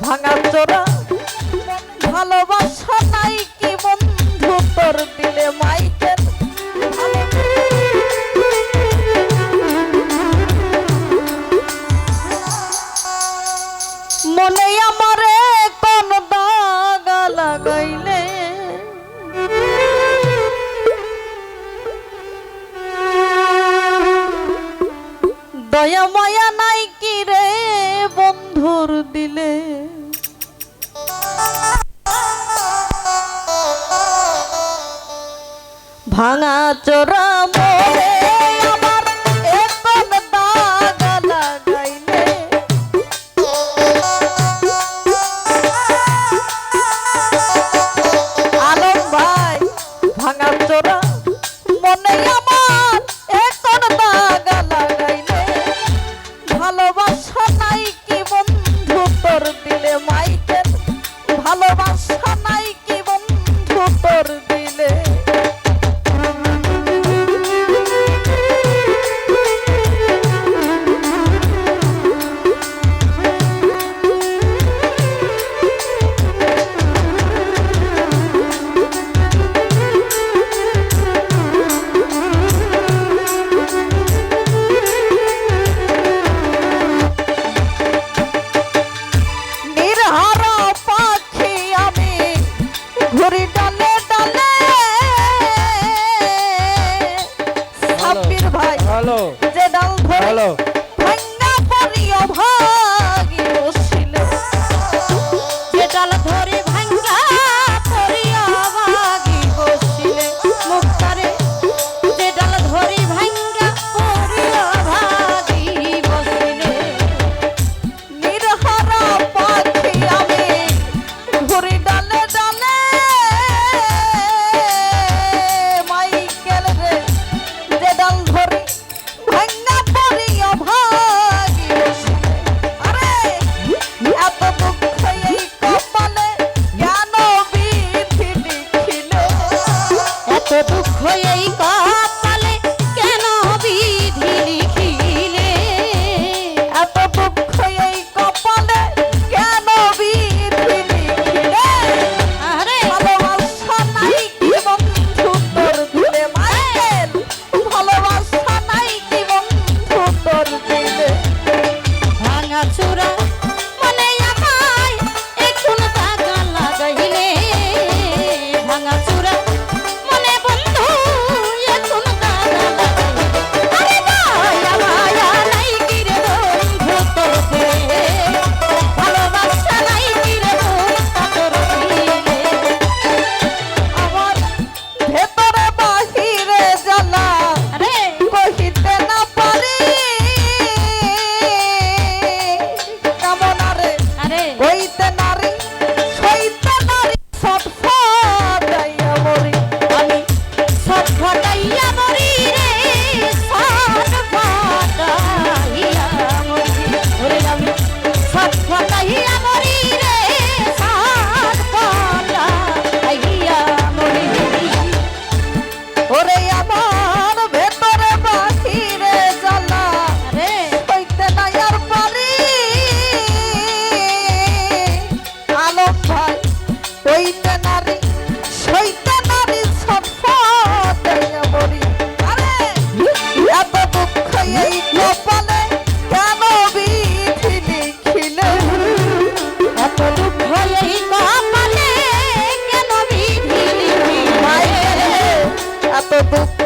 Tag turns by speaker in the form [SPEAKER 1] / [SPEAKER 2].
[SPEAKER 1] ভাঙা চোরা ভালোবাসা নাই কি বন্ধু তোর দিলে মাইকেল মনে দয়া মায়া নাই কি রে বন্ধুর দিলে? ভাঙা চোরা মোরে ভাই ভাঙা চোরা মনে নজর দিলে। Boop.